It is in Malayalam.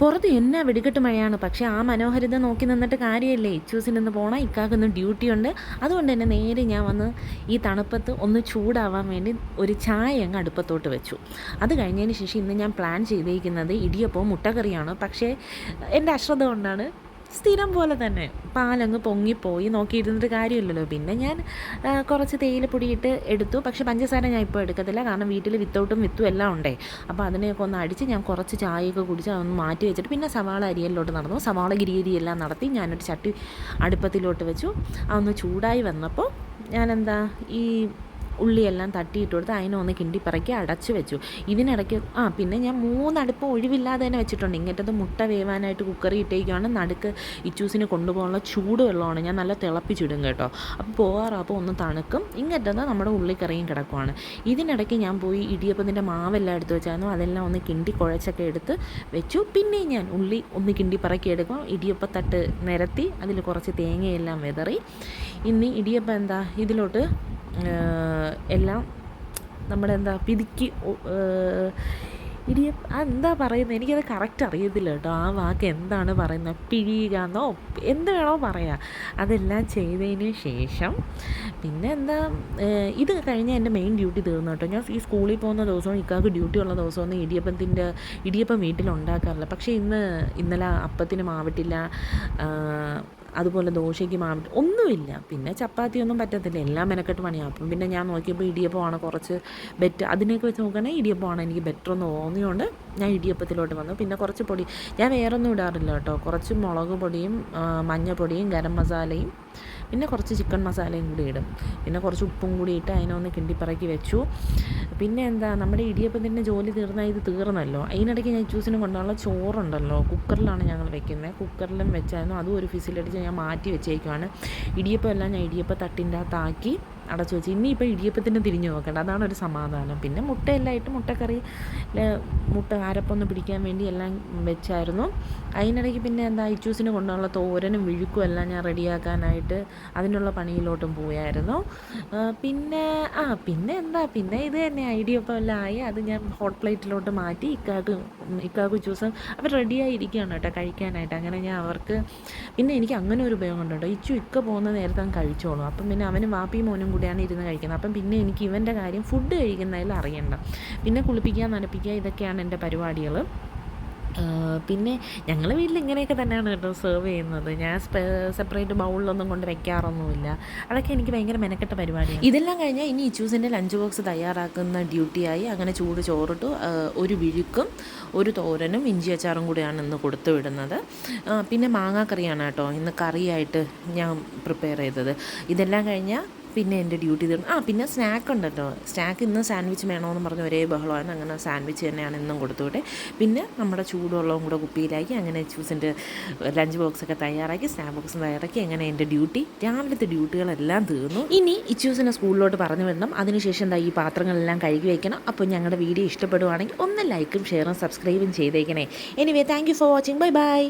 പുറത്ത് എന്നാ വെടിക്കെട്ട് മഴയാണ്? പക്ഷേ ആ മനോഹരിത നോക്കി നിന്നിട്ട് കാര്യമല്ലേ? ഇച്ചൂസിൽ നിന്ന് പോകണം ഇക്കാക്കൊന്ന് ഡ്യൂട്ടി ഉണ്ട് അതുകൊണ്ട് തന്നെ നേരെ ഞാൻ വന്ന് ഈ തണുപ്പത്ത് ഒന്ന് ചൂടാവാൻ വേണ്ടി ഒരു ചായ അങ്ങ് അടുപ്പത്തോട്ട് വെച്ചു. അത് കഴിഞ്ഞതിന് ശേഷം ഇന്ന് ഞാൻ പ്ലാൻ ചെയ്തേക്കുന്നത് ഇടിയപ്പവും മുട്ടക്കറിയാണ്. പക്ഷേ എന്റെ അശ്രദ്ധ കൊണ്ടാണ് സ്ഥിരം പോലെ തന്നെ പാലങ്ങ് പൊങ്ങിപ്പോയി നോക്കിയിരുന്നിട്ട് കാര്യമില്ലല്ലോ. പിന്നെ ഞാൻ കുറച്ച് തേയില പൊടിയിട്ട് എടുത്തു. പക്ഷേ പഞ്ചസാര ഞാൻ ഇപ്പോൾ എടുക്കത്തില്ല. കാരണം വീട്ടിൽ വിത്തൗട്ടും വിത്തും എല്ലാം ഉണ്ടേ. അപ്പോൾ അതിനെയൊക്കെ ഒന്ന് അടിച്ച് ഞാൻ കുറച്ച് ചായയൊക്കെ കുടിച്ച് അതൊന്ന് മാറ്റി വെച്ചിട്ട് പിന്നെ സവാള അരിയലിലോട്ട് നടന്നു. സവാള ഗിരിഗിരി എല്ലാം നടത്തി ഞാനൊരു ചട്ടി അടുപ്പത്തിലോട്ട് വെച്ചു. അതൊന്ന് ചൂടായി വന്നപ്പോൾ ഞാനെന്താ ഈ ഉള്ളിയെല്ലാം തട്ടിയിട്ട് കൊടുത്ത് അതിനെ ഒന്ന് പറക്കി അടച്ചു വെച്ചു. ഇതിനിടയ്ക്ക് ആ പിന്നെ ഞാൻ മൂന്നടുപ്പ് ഒഴിവില്ലാതെ തന്നെ വെച്ചിട്ടുണ്ട്. ഇങ്ങനത്തത് മുട്ട വേവാനായിട്ട് കുക്കറി ഇട്ടേക്കുവാണ്. നടുക്ക് ഇച്ചൂസിന് കൊണ്ടുപോകാനുള്ള ചൂട് വെള്ളമാണ് ഞാൻ നല്ല തിളപ്പിച്ചിടും കേട്ടോ. അപ്പോൾ പോകാറപ്പോൾ ഒന്ന് തണുക്കും. ഇങ്ങനത്തത് നമ്മുടെ ഉള്ളിക്കറിയും കിടക്കുവാണ്. ഇതിനിടയ്ക്ക് ഞാൻ പോയി ഇടിയപ്പത്തിന്റെ മാവെല്ലാം എടുത്ത് വെച്ചായിരുന്നു. അതെല്ലാം ഒന്ന് കിണ്ടി കുഴച്ചൊക്കെ എടുത്ത് വെച്ചു. പിന്നെ ഞാൻ ഉള്ളി ഒന്ന് കിണ്ടി പറക്കി എടുക്കും. ഇടിയപ്പത്തട്ട് നിരത്തി അതിൽ കുറച്ച് തേങ്ങയെല്ലാം വിതറി. ഇനി ഇടിയപ്പം എന്താ? ഇതിലോട്ട് എല്ലാം നമ്മുടെ എന്താ പിതുക്കി ആ എന്താ പറയുന്നത് എനിക്കത് കറക്റ്റ് അറിയത്തില്ല കേട്ടോ. ആ വാക്ക് എന്താണ് പറയുന്നത്? പിഴിയുക എന്നോ എന്ത് വേണോ പറയാം. അതെല്ലാം ചെയ്തതിന് ശേഷം പിന്നെ എന്താ ഇത് കഴിഞ്ഞ് എന്റെ മെയിൻ ഡ്യൂട്ടി തീർന്നു കേട്ടോ. ഞാൻ ഈ സ്കൂളിൽ പോകുന്ന ദിവസവും ഇക്കാക്ക് ഡ്യൂട്ടി ഉള്ള ദിവസമൊന്നും ഇടിയപ്പത്തിന്റെ ഇടിയപ്പം വീട്ടിൽ ഉണ്ടാക്കാറില്ല. പക്ഷേ ഇന്ന് ഇന്നലെ അപ്പത്തിന് മാവിട്ടില്ല. അതുപോലെ ദോശയ്ക്ക് മാവിട്ട് ഒന്നുമില്ല. പിന്നെ ചപ്പാത്തി ഒന്നും പറ്റത്തില്ല. എല്ലാം മെനക്കെട്ട് പണിയാണ് അപ്പം പിന്നെ ഞാൻ നോക്കിയപ്പോൾ ഇടിയപ്പമാണ് കുറച്ച് ബെറ്റർ അതിനെയൊക്കെ വെച്ച് നോക്കുകയാണെങ്കിൽ ഇടിയപ്പമാണ് എനിക്ക് ബെറ്റർ എന്ന് തോന്നിയോണ്ട് ഞാൻ ഇടിയപ്പത്തിലോട്ട് വന്നു. പിന്നെ കുറച്ച് പൊടി ഞാൻ വേറൊന്നും ഇടാറില്ല കേട്ടോ. കുറച്ച് മുളക് പൊടിയും മഞ്ഞൾപ്പൊടിയും ഗരം മസാലയും പിന്നെ കുറച്ച് ചിക്കൻ മസാലയും കൂടി ഇടും. പിന്നെ കുറച്ച് ഉപ്പും കൂടി ഇട്ട് അതിനൊന്ന് കിണ്ടിപ്പറക്കി വെച്ചു. പിന്നെ എന്താ നമ്മുടെ ഇടിയപ്പത്തിന്റെ ജോലി തീർന്നാൽ ഇത് തീർന്നല്ലോ. അതിനിടയ്ക്ക് ഞാൻ ജ്യൂസിന് കൊണ്ടുള്ള ചോറുണ്ടല്ലോ. കുക്കറിലാണ് ഞങ്ങൾ വെക്കുന്നത് കുക്കറിലും വെച്ചായിരുന്നു. അതും ഒരു ഫിസിലടിച്ച് ഞാൻ മാറ്റി വെച്ചേക്കുവാണ്. ഇടിയപ്പം എല്ലാം ഞാൻ ഇടിയപ്പം തട്ടിന്റെ അകത്താക്കി അടച്ചു വെച്ച്. ഇനിയിപ്പോൾ ഇടിയപ്പത്തിന് തിരിഞ്ഞു നോക്കേണ്ട. അതാണ് ഒരു സമാധാനം. പിന്നെ മുട്ടയെല്ലായിട്ട് മുട്ടക്കറി മുട്ട അരപ്പൊന്ന് പിടിക്കാൻ വേണ്ടി എല്ലാം വെച്ചായിരുന്നു. അതിനിടയ്ക്ക് പിന്നെ എന്താ ഇച്ചൂസിന് കൊണ്ടുള്ള തോരനും വിഴുക്കും എല്ലാം ഞാൻ റെഡിയാക്കാനായിട്ട് അതിനുള്ള പണിയിലോട്ടും പോയായിരുന്നു. പിന്നെ ആ പിന്നെ എന്താ പിന്നെ ഇത് തന്നെ. ഇടിയപ്പം എല്ലാം ആയി. അത് ഞാൻ ഹോട്ട് പ്ലേറ്റിലോട്ട് മാറ്റി ഇക്കാക്ക് ഇക്കാക്ക് ജ്യൂസും അവർ റെഡിയായിരിക്കുകയാണ് കേട്ടോ കഴിക്കാനായിട്ട്. അങ്ങനെ ഞാൻ അവർക്ക് പിന്നെ എനിക്ക് അങ്ങനെ ഒരു ഉപയോഗം ഉണ്ട് ഇച്ചു ഇക്ക പോകുന്ന നേരത്തെ കഴിച്ചോളും. അപ്പം പിന്നെ അവനും വാപ്പിയും മോനും കൂടിയാണ് ഇരുന്ന് കഴിക്കുന്നത്. അപ്പം പിന്നെ എനിക്ക് ഇവന്റെ കാര്യം ഫുഡ് കഴിക്കുന്നതിൽ അറിയണ്ട. പിന്നെ കുളിപ്പിക്കുക നനപ്പിക്കുക ഇതൊക്കെയാണ് എന്റെ പരിപാടികൾ. പിന്നെ ഞങ്ങൾ വീട്ടിൽ ഇങ്ങനെയൊക്കെ തന്നെയാണ് കേട്ടോ സെർവ് ചെയ്യുന്നത്. ഞാൻ സെപ്പറേറ്റ് ബൗളിലൊന്നും കൊണ്ട് വെക്കാറൊന്നുമില്ല. അതൊക്കെ എനിക്ക് ഭയങ്കര മെനക്കെട്ട പരിപാടിയാണ്. ഇതെല്ലാം കഴിഞ്ഞാൽ ഇനി ഇച്ചൂസിന്റെ ലഞ്ച് ബോക്സ് തയ്യാറാക്കുന്ന ഡ്യൂട്ടിയായി അങ്ങനെ ചൂട് ചോറിട്ടു ഒരു വിഴുക്കും ഒരു തോരനും ഇഞ്ചി അച്ചാറും കൂടിയാണ് ഇന്ന് കൊടുത്തു വിടുന്നത്. പിന്നെ മാങ്ങാക്കറിയാണ് കേട്ടോ ഇന്ന് കറിയായിട്ട് ഞാൻ പ്രിപ്പയർ ചെയ്തത്. ഇതെല്ലാം കഴിഞ്ഞാൽ പിന്നെ എന്റെ ഡ്യൂട്ടി തീർന്നു. ആ പിന്നെ സ്നാക്ക് ഉണ്ട് ഉണ്ടല്ലോ സ്നാക്ക് ഇന്ന് സാൻഡ്വിച്ച് വേണമെന്ന് പറഞ്ഞ് ഒരേ ബഹളമാണ് അങ്ങനെ സാൻഡ്വിച്ച് തന്നെയാണ് ഇന്നും കൊടുത്തുവിട്ടെ. പിന്നെ നമ്മുടെ ചൂടുവെള്ളവും കൂടെ കുപ്പിയിലാക്കി അങ്ങനെ ചൂസിന്റെ ലഞ്ച് ബോക്സൊക്കെ തയ്യാറാക്കി സ്നാക്ക് ബോക്സ് തയ്യാറാക്കി. അങ്ങനെ എന്റെ ഡ്യൂട്ടി രാവിലത്തെ ഡ്യൂട്ടികളെല്ലാം തീർന്നു. ഇനി ഇച്ചൂസിനെ സ്കൂളിലോട്ട് പറഞ്ഞു വിടണം. അതിനുശേഷം എന്താ ഈ പാത്രങ്ങളെല്ലാം കഴുകി വയ്ക്കണം അപ്പോൾ ഞങ്ങളുടെ വീഡിയോ ഇഷ്ടപ്പെടുവാണെങ്കിൽ ഒന്ന് ലൈക്കും ഷെയറും സബ്സ്ക്രൈബും ചെയ്തേക്കണേ. Anyway thank you for watching bye bye